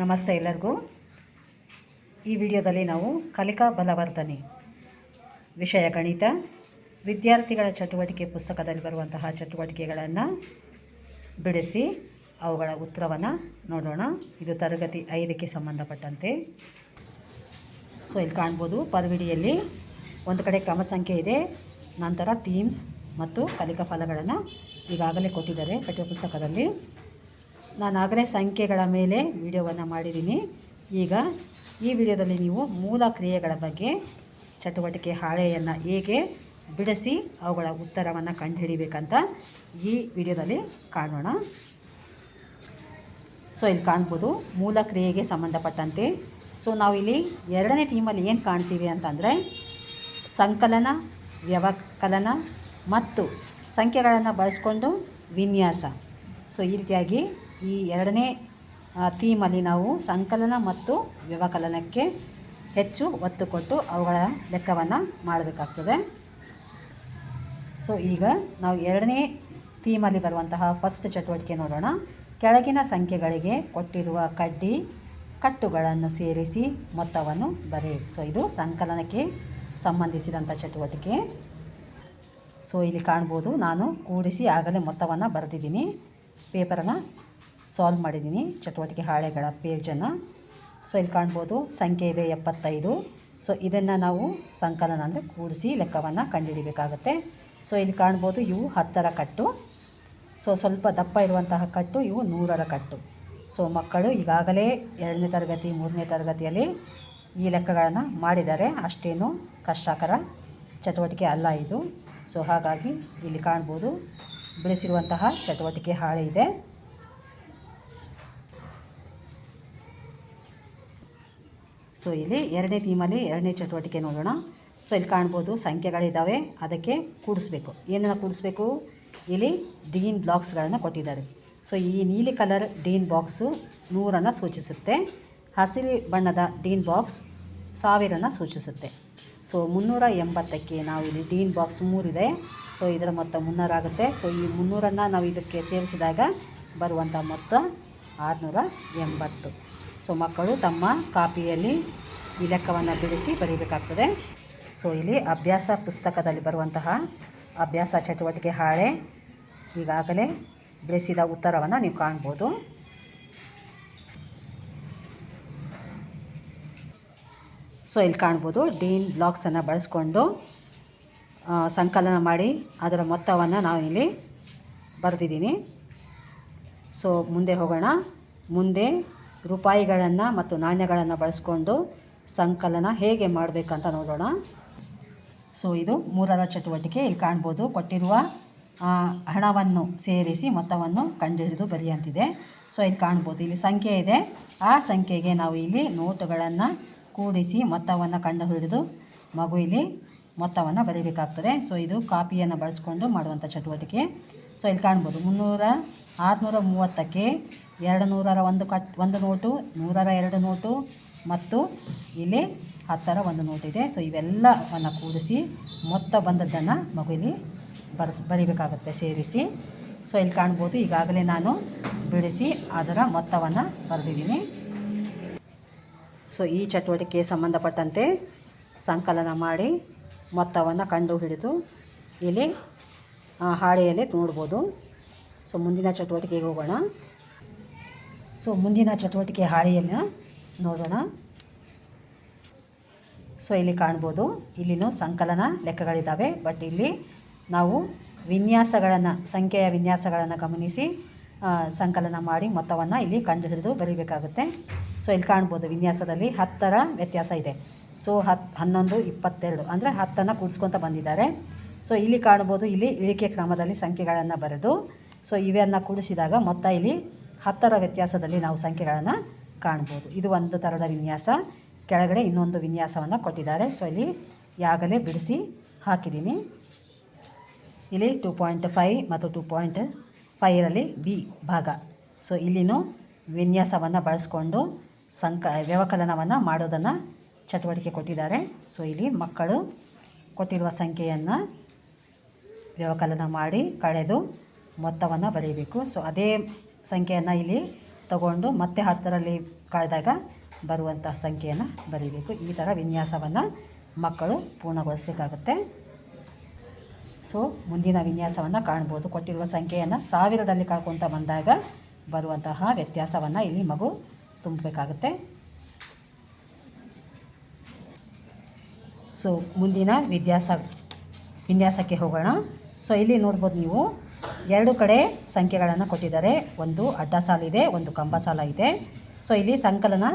ನಮಸ್ತೆ ಎಲ್ಲರಿಗೂ. ಈ ವಿಡಿಯೋದಲ್ಲಿ ನಾವು ಕಲಿಕಾ ಬಲವರ್ಧನೆ ವಿಷಯ ಗಣಿತ, ವಿದ್ಯಾರ್ಥಿಗಳ ಚಟುವಟಿಕೆ ಪುಸ್ತಕದಲ್ಲಿ ಬರುವಂತಹ ಚಟುವಟಿಕೆಗಳನ್ನು ಬಿಡಿಸಿ ಅವುಗಳ ಉತ್ತರವನ್ನು ನೋಡೋಣ. ಇದು ತರಗತಿ ಐದಕ್ಕೆ ಸಂಬಂಧಪಟ್ಟಂತೆ. ಸೊ ಇಲ್ಲಿ ಕಾಣ್ಬೋದು ಪರ್ವಿಡಿಯಲ್ಲಿ ಒಂದು ಕಡೆ ಕ್ರಮ ಸಂಖ್ಯೆ ಇದೆ, ನಂತರ ಥೀಮ್ಸ್ ಮತ್ತು ಕಲಿಕಾ ಫಲಗಳನ್ನು ಈಗಾಗಲೇ ಕೊಟ್ಟಿದ್ದಾರೆ ಪಠ್ಯಪುಸ್ತಕದಲ್ಲಿ. ನಾನು ಆಗಲೇ ಸಂಖ್ಯೆಗಳ ಮೇಲೆ ವಿಡಿಯೋವನ್ನು ಮಾಡಿದ್ದೀನಿ. ಈಗ ಈ ವಿಡಿಯೋದಲ್ಲಿ ನೀವು ಮೂಲ ಕ್ರಿಯೆಗಳ ಬಗ್ಗೆ, ಚಟುವಟಿಕೆ ಹಾಳೆಯನ್ನು ಹೇಗೆ ಬಿಡಿಸಿ ಅವುಗಳ ಉತ್ತರವನ್ನು ಕಂಡುಹಿಡಿಬೇಕಂತ ಈ ವಿಡಿಯೋದಲ್ಲಿ ಕಾಣೋಣ. ಸೊ, ಇಲ್ಲಿ ಕಾಣ್ಬೋದು ಮೂಲ ಕ್ರಿಯೆಗೆ ಸಂಬಂಧಪಟ್ಟಂತೆ. ಸೊ, ನಾವಿಲ್ಲಿ ಎರಡನೇ ಥೀಮಲ್ಲಿ ಏನು ಕಾಣ್ತೀವಿ ಅಂತಂದರೆ, ಸಂಕಲನ, ವ್ಯವಕಲನ ಮತ್ತು ಸಂಖ್ಯೆಗಳನ್ನು ಬಳಸ್ಕೊಂಡು ವಿನ್ಯಾಸ. ಸೊ, ಈ ರೀತಿಯಾಗಿ ಈ ಎರಡನೇ ಥೀಮಲ್ಲಿ ನಾವು ಸಂಕಲನ ಮತ್ತು ವ್ಯವಕಲನಕ್ಕೆ ಹೆಚ್ಚು ಒತ್ತು ಕೊಟ್ಟು ಅವುಗಳ ಲೆಕ್ಕವನ್ನು ಮಾಡಬೇಕಾಗ್ತದೆ. ಸೊ ಈಗ ನಾವು ಎರಡನೇ ಥೀಮಲ್ಲಿ ಬರುವಂತಹ ಫಸ್ಟ್ ಚಟುವಟಿಕೆ ನೋಡೋಣ. ಕೆಳಗಿನ ಸಂಖ್ಯೆಗಳಿಗೆ ಕೊಟ್ಟಿರುವ ಕಡ್ಡಿ, ಕಟ್ಟುಗಳನ್ನು ಸೇರಿಸಿ ಮೊತ್ತವನ್ನು ಬರೆ ಸೊ ಇದು ಸಂಕಲನಕ್ಕೆ ಸಂಬಂಧಿಸಿದಂಥ ಚಟುವಟಿಕೆ. ಸೊ ಇಲ್ಲಿ ಕಾಣ್ಬೋದು, ನಾನು ಕೂಡಿಸಿ ಆಗಲೇ ಮೊತ್ತವನ್ನು ಬರೆದಿದ್ದೀನಿ. ಪೇಪರನ್ನು ಸಾಲ್ವ್ ಮಾಡಿದ್ದೀನಿ ಚಟುವಟಿಕೆ ಹಾಳೆಗಳ ಪೇಜನ್ನು. ಸೊ ಇಲ್ಲಿ ಕಾಣ್ಬೋದು ಸಂಖ್ಯೆ ಇದೆ ಎಪ್ಪತ್ತೈದು. ಸೊ ಇದನ್ನು ನಾವು ಸಂಕಲನ ಅಂದರೆ ಕೂಡಿಸಿ ಲೆಕ್ಕವನ್ನು ಕಂಡುಹಿಡಿಬೇಕಾಗುತ್ತೆ. ಸೊ ಇಲ್ಲಿ ಕಾಣ್ಬೋದು ಇವು ಹತ್ತರ ಕಟ್ಟು. ಸೊ ಸ್ವಲ್ಪ ದಪ್ಪ ಇರುವಂತಹ ಕಟ್ಟು ಇವು ನೂರರ ಕಟ್ಟು. ಸೊ ಮಕ್ಕಳು ಈಗಾಗಲೇ ಎರಡನೇ ತರಗತಿ, ಮೂರನೇ ತರಗತಿಯಲ್ಲಿ ಈ ಲೆಕ್ಕಗಳನ್ನು ಮಾಡಿದ್ದಾರೆ. ಅಷ್ಟೇನು ಕಷ್ಟಕರ ಚಟುವಟಿಕೆ ಅಲ್ಲ ಇದು. ಸೊ ಹಾಗಾಗಿ ಇಲ್ಲಿ ಕಾಣ್ಬೋದು ಬಿಡಿಸಿರುವಂತಹ ಚಟುವಟಿಕೆ ಹಾಳೆ ಇದೆ. ಸೊ ಇಲ್ಲಿ ಎರಡನೇ ಥೀಮಲ್ಲಿ ಎರಡನೇ ಚಟುವಟಿಕೆ ನೋಡೋಣ. ಸೊ ಇಲ್ಲಿ ಕಾಣ್ಬೋದು ಸಂಖ್ಯೆಗಳಿದ್ದಾವೆ ಅದಕ್ಕೆ ಕೂಡಿಸ್ಬೇಕು. ಏನನ್ನು ಕೂಡಿಸ್ಬೇಕು? ಇಲ್ಲಿ ಡೀನ್ ಬ್ಲಾಕ್ಸ್ಗಳನ್ನು ಕೊಟ್ಟಿದ್ದಾರೆ. ಸೊ ಈ ನೀಲಿ ಕಲರ್ ಡೀನ್ ಬಾಕ್ಸು ನೂರನ್ನು ಸೂಚಿಸುತ್ತೆ. ಹಸಿರು ಬಣ್ಣದ ಡೀನ್ ಬಾಕ್ಸ್ ಸಾವಿರನ ಸೂಚಿಸುತ್ತೆ. ಸೊ ಮುನ್ನೂರ ಎಂಬತ್ತಕ್ಕೆ ನಾವು ಇಲ್ಲಿ ಡೀನ್ ಬಾಕ್ಸ್ ಮೂರಿದೆ ಸೊ ಇದರ ಮೊತ್ತ ಮುನ್ನೂರಾಗುತ್ತೆ ಸೊ ಈ ಮುನ್ನೂರನ್ನು ನಾವು ಇದಕ್ಕೆ ಸೇರಿಸಿದಾಗ ಬರುವಂಥ ಮೊತ್ತ ಆರುನೂರ ಎಂಬತ್ತು. ಸೊ ಮಕ್ಕಳು ತಮ್ಮ ಕಾಪಿಯಲ್ಲಿ ಈ ಲೆಕ್ಕವನ್ನು ಬಿಡಿಸಿ ಬರೀಬೇಕಾಗ್ತದೆ. ಸೊ, ಇಲ್ಲಿ ಅಭ್ಯಾಸ ಪುಸ್ತಕದಲ್ಲಿ ಬರುವಂತಹ ಅಭ್ಯಾಸ ಚಟುವಟಿಕೆ ಹಾಳೆ ಈಗಾಗಲೇ ಬಿಡಿಸಿದ ಉತ್ತರವನ್ನು ನೀವು ಕಾಣ್ಬೋದು. ಸೊ, ಇಲ್ಲಿ ಕಾಣ್ಬೋದು ಡೀನ್ ಬ್ಲಾಕ್ಸನ್ನು ಬಳಸ್ಕೊಂಡು ಸಂಕಲನ ಮಾಡಿ ಅದರ ಮೊತ್ತವನ್ನು ನಾವು ಇಲ್ಲಿ ಬರೆದಿದ್ದೀನಿ. ಸೊ, ಮುಂದೆ ಹೋಗೋಣ. ಮುಂದೆ ರೂಪಾಯಿಗಳನ್ನು ಮತ್ತು ನಾಣ್ಯಗಳನ್ನು ಬಳಸ್ಕೊಂಡು ಸಂಕಲನ ಹೇಗೆ ಮಾಡಬೇಕಂತ ನೋಡೋಣ. ಸೊ, ಇದು ಮೂರರ ಚಟುವಟಿಕೆ ಇಲ್ಲಿ ಕಾಣ್ಬೋದು. ಕೊಟ್ಟಿರುವ ಹಣವನ್ನು ಸೇರಿಸಿ ಮೊತ್ತವನ್ನು ಕಂಡುಹಿಡಿದು ಬರೆಯಂತಿದೆ. ಸೊ, ಇಲ್ಲಿ ಕಾಣ್ಬೋದು. ಇಲ್ಲಿ ಸಂಖ್ಯೆ ಇದೆ. ಆ ಸಂಖ್ಯೆಗೆ ನಾವು ಇಲ್ಲಿ ನೋಟುಗಳನ್ನು ಕೂಡಿಸಿ ಮೊತ್ತವನ್ನು ಕಂಡುಹಿಡಿದು ಮಗು ಇಲ್ಲಿ ಮೊತ್ತವನ್ನು ಬರೀಬೇಕಾಗ್ತದೆ. ಸೊ, ಇದು ಕಾಪಿಯನ್ನು ಬಳಸ್ಕೊಂಡು ಮಾಡುವಂಥ ಚಟುವಟಿಕೆ. ಸೊ, ಇಲ್ಲಿ ಕಾಣ್ಬೋದು. ಮುನ್ನೂರ, ಆರುನೂರ ಮೂವತ್ತಕ್ಕೆ ಎರಡು ನೂರರ ಒಂದು ಕಟ್, ಒಂದು ನೋಟು, ನೂರರ ಎರಡು ನೋಟು ಮತ್ತು ಇಲ್ಲಿ ಹತ್ತರ ಒಂದು ನೋಟು ಇದೆ. ಸೊ ಇವೆಲ್ಲವನ್ನು ಕೂಡಿಸಿ ಮೊತ್ತ ಬಂದದ್ದನ್ನು ಮಗು ಬರ್ಸ್, ಬರಿಬೇಕಾಗುತ್ತೆ, ಸೇರಿಸಿ. ಸೊ ಇಲ್ಲಿ ಕಾಣ್ಬೋದು, ಈಗಾಗಲೇ ನಾನು ಬಿಡಿಸಿ ಅದರ ಮೊತ್ತವನ್ನು ಬರೆದಿದ್ದೀನಿ. ಸೊ ಈ ಚಟುವಟಿಕೆ ಸಂಬಂಧಪಟ್ಟಂತೆ ಸಂಕಲನ ಮಾಡಿ ಮೊತ್ತವನ್ನು ಕಂಡು ಹಿಡಿದು ಇಲ್ಲಿ ಹಾಳೆಯಲ್ಲಿ ನೋಡ್ಬೋದು. ಸೊ ಮುಂದಿನ ಚಟುವಟಿಕೆಗೆ ಹೋಗೋಣ. ಸೊ ಮುಂದಿನ ಚಟುವಟಿಕೆ ಹಾಳೆಯನ್ನು ನೋಡೋಣ. ಸೊ ಇಲ್ಲಿ ಕಾಣ್ಬೋದು. ಇಲ್ಲಿನೂ ಸಂಕಲನ ಲೆಕ್ಕಗಳಿದ್ದಾವೆ. ಬಟ್ ಇಲ್ಲಿ ನಾವು ವಿನ್ಯಾಸಗಳನ್ನು, ಸಂಖ್ಯೆಯ ವಿನ್ಯಾಸಗಳನ್ನು ಗಮನಿಸಿ ಸಂಕಲನ ಮಾಡಿ ಮೊತ್ತವನ್ನು ಇಲ್ಲಿ ಕಂಡುಹಿಡಿದು ಬರೀಬೇಕಾಗುತ್ತೆ. ಸೊ ಇಲ್ಲಿ ಕಾಣ್ಬೋದು ವಿನ್ಯಾಸದಲ್ಲಿ ಹತ್ತರ ವ್ಯತ್ಯಾಸ ಇದೆ. ಸೊ ಹತ್, ಹನ್ನೊಂದು, ಇಪ್ಪತ್ತೆರಡು ಅಂದರೆ ಹತ್ತನ್ನು ಕೂಡಿಸ್ಕೊತ ಬಂದಿದ್ದಾರೆ. ಸೊ ಇಲ್ಲಿ ಕಾಣ್ಬೋದು, ಇಲ್ಲಿ ಇಳಿಕೆ ಕ್ರಮದಲ್ಲಿ ಸಂಖ್ಯೆಗಳನ್ನು ಬರೆದು ಸೊ ಇವೆಯನ್ನು ಕೂಡಿಸಿದಾಗ ಮೊತ್ತ ಇಲ್ಲಿ ಹತ್ತರ ವ್ಯತ್ಯಾಸದಲ್ಲಿ ನಾವು ಸಂಖ್ಯೆಗಳನ್ನು ಕಾಣ್ಬೋದು. ಇದು ಒಂದು ಥರದ ವಿನ್ಯಾಸ. ಕೆಳಗಡೆ ಇನ್ನೊಂದು ವಿನ್ಯಾಸವನ್ನು ಕೊಟ್ಟಿದ್ದಾರೆ. ಸೊ ಇಲ್ಲಿ ಯಾಗಲೇ ಬಿಡಿಸಿ ಹಾಕಿದ್ದೀನಿ. ಇಲ್ಲಿ ಟೂ ಪಾಯಿಂಟ್ ಫೈ ಮತ್ತು ಟೂ ಪಾಯಿಂಟ್ ಫೈರಲ್ಲಿ ಬಿ ಭಾಗ. ಸೊ ಇಲ್ಲಿನೂ ವಿನ್ಯಾಸವನ್ನು ಬಳಸ್ಕೊಂಡು ಸಂಕ, ವ್ಯವಕಲನವನ್ನು ಮಾಡೋದನ್ನು ಚಟುವಟಿಕೆ ಕೊಟ್ಟಿದ್ದಾರೆ. ಸೊ ಇಲ್ಲಿ ಮಕ್ಕಳು ಕೊಟ್ಟಿರುವ ಸಂಖ್ಯೆಯನ್ನು ವ್ಯವಕಲನ ಮಾಡಿ ಕಳೆದು ಮೊತ್ತವನ್ನು ಬರೀಬೇಕು. ಸೊ ಅದೇ ಸಂಖ್ಯೆಯನ್ನು ಇಲ್ಲಿ ತಗೊಂಡು ಮತ್ತೆ ಹತ್ತರಲ್ಲಿ ಕಾಯ್ದಾಗ ಬರುವಂಥ ಸಂಖ್ಯೆಯನ್ನು ಬರೀಬೇಕು. ಈ ಥರ ವಿನ್ಯಾಸವನ್ನು ಮಕ್ಕಳು ಪೂರ್ಣಗೊಳಿಸಬೇಕಾಗುತ್ತೆ. ಸೊ ಮುಂದಿನ ವಿನ್ಯಾಸವನ್ನು ಕಾಣ್ಬೋದು. ಕೊಟ್ಟಿರುವ ಸಂಖ್ಯೆಯನ್ನು ಸಾವಿರದಲ್ಲಿ ಕಳ್ಕೊತ ಬಂದಾಗ ಬರುವಂತಹ ವ್ಯತ್ಯಾಸವನ್ನು ಇಲ್ಲಿ ಮಗು ತುಂಬಬೇಕಾಗುತ್ತೆ. ಸೊ ಮುಂದಿನ ವಿದ್ಯಾಸ ವಿನ್ಯಾಸಕ್ಕೆ ಹೋಗೋಣ. ಸೊ ಇಲ್ಲಿ ನೋಡ್ಬೋದು ನೀವು ಎರಡು ಕಡೆ ಸಂಖ್ಯೆಗಳನ್ನು ಕೊಟ್ಟಿದ್ದಾರೆ. ಒಂದು ಅಡ್ಡ ಸಾಲಿದೆ ಒಂದು ಕಂಬ ಸಾಲ ಇದೆ. ಸೊ ಇಲ್ಲಿ ಸಂಕಲನ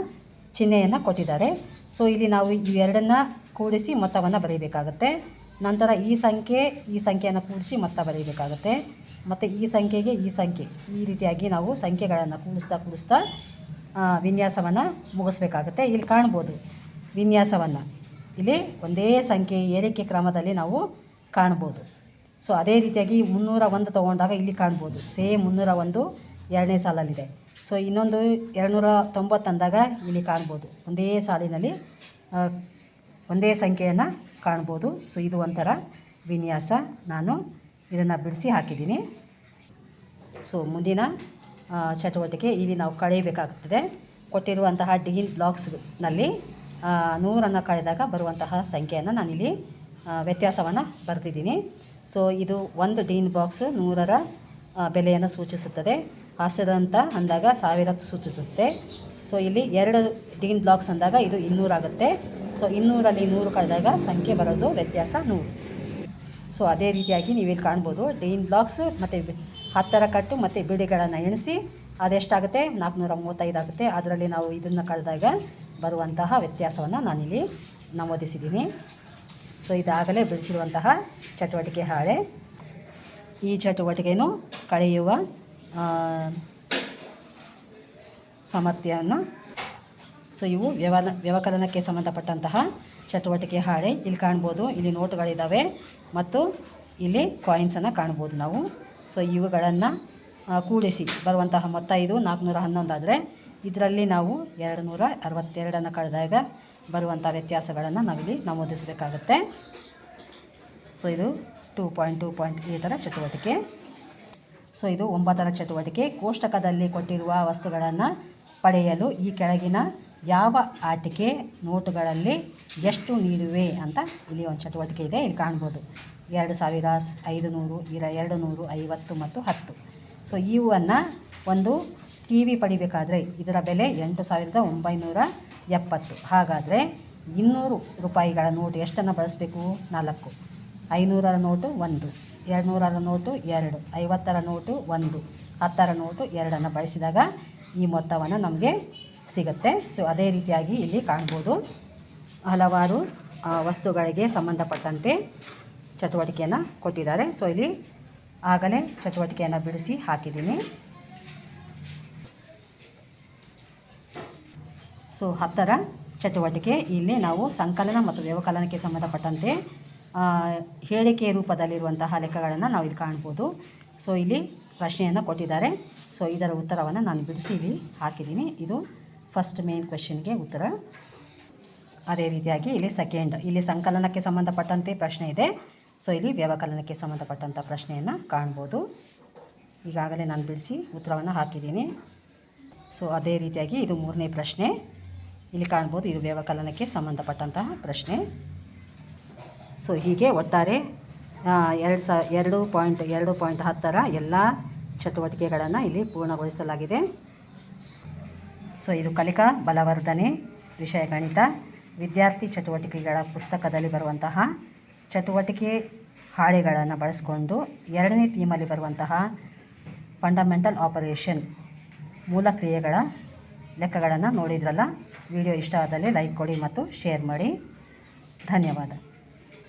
ಚಿಹ್ನೆಯನ್ನು ಕೊಟ್ಟಿದ್ದಾರೆ. ಸೊ ಇಲ್ಲಿ ನಾವು ಇವೆರಡನ್ನು ಕೂಡಿಸಿ ಮೊತ್ತವನ್ನು ಬರೀಬೇಕಾಗುತ್ತೆ. ನಂತರ ಈ ಸಂಖ್ಯೆ, ಈ ಸಂಖ್ಯೆಯನ್ನು ಕೂಡಿಸಿ ಮೊತ್ತ ಬರೀಬೇಕಾಗುತ್ತೆ. ಮತ್ತು ಈ ಸಂಖ್ಯೆಗೆ ಈ ಸಂಖ್ಯೆ, ಈ ರೀತಿಯಾಗಿ ನಾವು ಸಂಖ್ಯೆಗಳನ್ನು ಕೂಡಿಸ್ತಾ ಕೂಡಿಸ್ತಾ ವಿನ್ಯಾಸವನ್ನು ಮುಗಿಸ್ಬೇಕಾಗುತ್ತೆ. ಇಲ್ಲಿ ಕಾಣ್ಬೋದು ವಿನ್ಯಾಸವನ್ನು. ಇಲ್ಲಿ ಒಂದೇ ಸಂಖ್ಯೆ ಏರಿಕೆ ಕ್ರಮದಲ್ಲಿ ನಾವು ಕಾಣ್ಬೋದು. ಸೊ ಅದೇ ರೀತಿಯಾಗಿ ಮುನ್ನೂರ ಒಂದು ತೊಗೊಂಡಾಗ ಇಲ್ಲಿ ಕಾಣ್ಬೋದು. ಸೇಮ್ ಮುನ್ನೂರ ಒಂದು ಎರಡನೇ ಸಾಲಲ್ಲಿದೆ. ಸೊ ಇನ್ನೊಂದು ಎರಡುನೂರ ತೊಂಬತ್ತಂದಾಗ ಇಲ್ಲಿ ಕಾಣ್ಬೋದು. ಒಂದೇ ಸಾಲಿನಲ್ಲಿ ಒಂದೇ ಸಂಖ್ಯೆಯನ್ನು ಕಾಣ್ಬೋದು. ಸೊ ಇದು ಒಂಥರ ವಿನ್ಯಾಸ. ನಾನು ಇದನ್ನು ಬಿಡಿಸಿ ಹಾಕಿದ್ದೀನಿ. ಸೊ ಮುಂದಿನ ಚಟುವಟಿಕೆ ಇಲ್ಲಿ ನಾವು ಕಳೆಯಬೇಕಾಗುತ್ತದೆ ಕೊಟ್ಟಿರುವಂತಹ ಡಿಗಿನ್ ಬ್ಲಾಕ್ಸ್ನಲ್ಲಿ ನೂರನ್ನು ಕಳೆದಾಗ ಬರುವಂತಹ ಸಂಖ್ಯೆಯನ್ನು ನಾನಿಲ್ಲಿ ವ್ಯತ್ಯಾಸವನ್ನು ಬರೆದಿದ್ದೀನಿ. ಸೊ ಇದು ಒಂದು ಡೀನ್ ಬಾಕ್ಸ್ ನೂರರ ಬೆಲೆಯನ್ನು ಸೂಚಿಸುತ್ತದೆ. ಹಾಸ್ಯದ ಅಂತ ಅಂದಾಗ ಸಾವಿರ ಸೂಚಿಸುತ್ತೆ. ಸೊ ಇಲ್ಲಿ ಎರಡು ಡೀನ್ ಬ್ಲಾಕ್ಸ್ ಅಂದಾಗ ಇದು ಇನ್ನೂರಾಗುತ್ತೆ ಸೊ ಇನ್ನೂರಲ್ಲಿ ನೂರು ಕಳೆದಾಗ ಸಂಖ್ಯೆ ಬರೋದು ವ್ಯತ್ಯಾಸ ನೂರು. ಸೊ ಅದೇ ರೀತಿಯಾಗಿ ನೀವು ಇಲ್ಲಿ ಕಾಣ್ಬೋದು. ಡೀನ್ ಬ್ಲಾಕ್ಸ್ ಮತ್ತು ಹತ್ತರ ಕಟ್ಟು ಮತ್ತು ಬಿಡಿಗಳನ್ನು ಎಣಿಸಿ ಅದೆಷ್ಟಾಗುತ್ತೆ ನಾಲ್ಕುನೂರ ಮೂವತ್ತೈದು ಆಗುತ್ತೆ. ಅದರಲ್ಲಿ ನಾವು ಇದನ್ನು ಕಳೆದಾಗ ಬರುವಂತಹ ವ್ಯತ್ಯಾಸವನ್ನು ನಾನಿಲ್ಲಿ ನಮೂದಿಸಿದ್ದೀನಿ. ಸೊ ಇದಾಗಲೇ ಬಿಡಿಸಿರುವಂತಹ ಚಟುವಟಿಕೆ ಹಾಳೆ. ಈ ಚಟುವಟಿಕೆಯನ್ನು ಕಳೆಯುವ ಸಾಮರ್ಥ್ಯವನ್ನು. ಸೊ ಇವು ವ್ಯವನ, ವ್ಯವಕಲನಕ್ಕೆ ಸಂಬಂಧಪಟ್ಟಂತಹ ಚಟುವಟಿಕೆ ಹಾಳೆ. ಇಲ್ಲಿ ಕಾಣ್ಬೋದು, ಇಲ್ಲಿ ನೋಟುಗಳಿದ್ದಾವೆ ಮತ್ತು ಇಲ್ಲಿ ಕಾಯಿನ್ಸನ್ನು ಕಾಣ್ಬೋದು ನಾವು. ಸೊ ಇವುಗಳನ್ನು ಕೂಡಿಸಿ ಬರುವಂತಹ ಮೊತ್ತ ಇದು ನಾಲ್ಕುನೂರ ಹನ್ನೊಂದಾದರೆ. ಇದರಲ್ಲಿ ನಾವು ಎರಡು ನೂರ ಅರವತ್ತೆರಡನ್ನು ಕಳೆದಾಗ ಬರುವಂಥ ವ್ಯತ್ಯಾಸಗಳನ್ನು ನಾವಿಲ್ಲಿ ನಮೂದಿಸಬೇಕಾಗುತ್ತೆ. ಸೊ ಇದು ಟೂ ಪಾಯಿಂಟ್ ಟೂ ಪಾಯಿಂಟ್ ಈ ಥರ ಚಟುವಟಿಕೆ. ಸೊ ಇದು ಒಂಬತ್ತರ ಚಟುವಟಿಕೆ. ಕೋಷ್ಟಕದಲ್ಲಿ ಕೊಟ್ಟಿರುವ ವಸ್ತುಗಳನ್ನು ಪಡೆಯಲು ಈ ಕೆಳಗಿನ ಯಾವ ಆಟಿಕೆ ನೋಟುಗಳಲ್ಲಿ ಎಷ್ಟು ನೀಡುವೆ ಅಂತ ಇಲ್ಲಿ ಒಂದು ಚಟುವಟಿಕೆ ಇದೆ. ಇಲ್ಲಿ ಕಾಣ್ಬೋದು. ಎರಡು ಸಾವಿರ ಐದು ನೂರು ಇರ ಎರಡು ನೂರು ಐವತ್ತು ಮತ್ತು ಹತ್ತು. ಸೊ ಇವನ್ನು ಒಂದು ಟಿ ವಿ ಪಡಿಬೇಕಾದ್ರೆ ಇದರ ಬೆಲೆ ಎಂಟು ಸಾವಿರದ ಒಂಬೈನೂರ ಎಪ್ಪತ್ತು. ಹಾಗಾದರೆ ಇನ್ನೂರು ರೂಪಾಯಿಗಳ ನೋಟು ಎಷ್ಟನ್ನು ಬಳಸಬೇಕು? ನಾಲ್ಕು. ಐನೂರರ ನೋಟು ಒಂದು. ಎರಡುನೂರರ ನೋಟು ಎರಡು. ಐವತ್ತರ ನೋಟು ಒಂದು. ಹತ್ತರ ನೋಟು ಎರಡನ್ನು ಬಳಸಿದಾಗ ಈ ಮೊತ್ತವನ್ನು ನಮಗೆ ಸಿಗುತ್ತೆ. ಸೊ ಅದೇ ರೀತಿಯಾಗಿ ಇಲ್ಲಿ ಕಾಣ್ಬೋದು. ಹಲವಾರು ವಸ್ತುಗಳಿಗೆ ಸಂಬಂಧಪಟ್ಟಂತೆ ಚಟುವಟಿಕೆಯನ್ನು ಕೊಟ್ಟಿದ್ದಾರೆ. ಸೊ ಇಲ್ಲಿ ಆಗಲೇ ಚಟುವಟಿಕೆಯನ್ನು ಬಿಡಿಸಿ ಹಾಕಿದ್ದೀನಿ. ಸೊ ಹತ್ತರ ಚಟುವಟಿಕೆ. ಇಲ್ಲಿ ನಾವು ಸಂಕಲನ ಮತ್ತು ವ್ಯವಕಲನಕ್ಕೆ ಸಂಬಂಧಪಟ್ಟಂತೆ ಹೇಳಿಕೆ ರೂಪದಲ್ಲಿರುವಂತಹ ಲೆಕ್ಕಗಳನ್ನು ನಾವು ಇಲ್ಲಿ ಕಾಣ್ಬೋದು. ಸೊ ಇಲ್ಲಿ ಪ್ರಶ್ನೆಯನ್ನು ಕೊಟ್ಟಿದ್ದಾರೆ. ಸೊ ಇದರ ಉತ್ತರವನ್ನು ನಾನು ಬಿಡಿಸಿ ಇಲ್ಲಿ ಹಾಕಿದ್ದೀನಿ. ಇದು ಫಸ್ಟ್ ಮೇನ್ ಕ್ವೆಶನ್ಗೆ ಉತ್ತರ. ಅದೇ ರೀತಿಯಾಗಿ ಇಲ್ಲಿ ಸೆಕೆಂಡ್ ಇಲ್ಲಿ ಸಂಕಲನಕ್ಕೆ ಸಂಬಂಧಪಟ್ಟಂತೆ ಪ್ರಶ್ನೆ ಇದೆ. ಸೊ ಇಲ್ಲಿ ವ್ಯವಕಲನಕ್ಕೆ ಸಂಬಂಧಪಟ್ಟಂಥ ಪ್ರಶ್ನೆಯನ್ನು ಕಾಣ್ಬೋದು. ಈಗಾಗಲೇ ನಾನು ಬಿಡಿಸಿ ಉತ್ತರವನ್ನು ಹಾಕಿದ್ದೀನಿ. ಸೊ ಅದೇ ರೀತಿಯಾಗಿ ಇದು ಮೂರನೇ ಪ್ರಶ್ನೆ. ಇಲ್ಲಿ ಕಾಣ್ಬೋದು ಇದು ವ್ಯವಕಲನಕ್ಕೆ ಸಂಬಂಧಪಟ್ಟಂತಹ ಪ್ರಶ್ನೆ. ಸೊ ಹೀಗೆ ಒಟ್ಟಾರೆ ಎರಡು ಸ, ಎರಡು ಪಾಯಿಂಟ್ ಎರಡು ಪಾಯಿಂಟ್ ಹತ್ತರ ಎಲ್ಲ ಚಟುವಟಿಕೆಗಳನ್ನು ಇಲ್ಲಿ ಪೂರ್ಣಗೊಳಿಸಲಾಗಿದೆ. ಸೊ ಇದು ಕಲಿಕಾ, ಬಲವರ್ಧನೆ, ವಿಷಯ ಗಣಿತ, ವಿದ್ಯಾರ್ಥಿ ಚಟುವಟಿಕೆಗಳ ಪುಸ್ತಕದಲ್ಲಿ ಬರುವಂತಹ ಚಟುವಟಿಕೆ ಹಾಳೆಗಳನ್ನು ಬಳಸಿಕೊಂಡು ಎರಡನೇ ಥೀಮಲ್ಲಿ ಬರುವಂತಹ ಫಂಡಮೆಂಟಲ್ ಆಪರೇಷನ್ ಮೂಲ ಕ್ರಿಯೆಗಳ ಲೆಕ್ಕಗಳನ್ನು ನೋಡಿದ್ರಲ್ಲ ವಿಡಿಯೋ ಇಷ್ಟ ಆದಲ್ಲಿ ಲೈಕ್ ಕೊಡಿ ಮತ್ತು ಶೇರ್ ಮಾಡಿ. ಧನ್ಯವಾದ.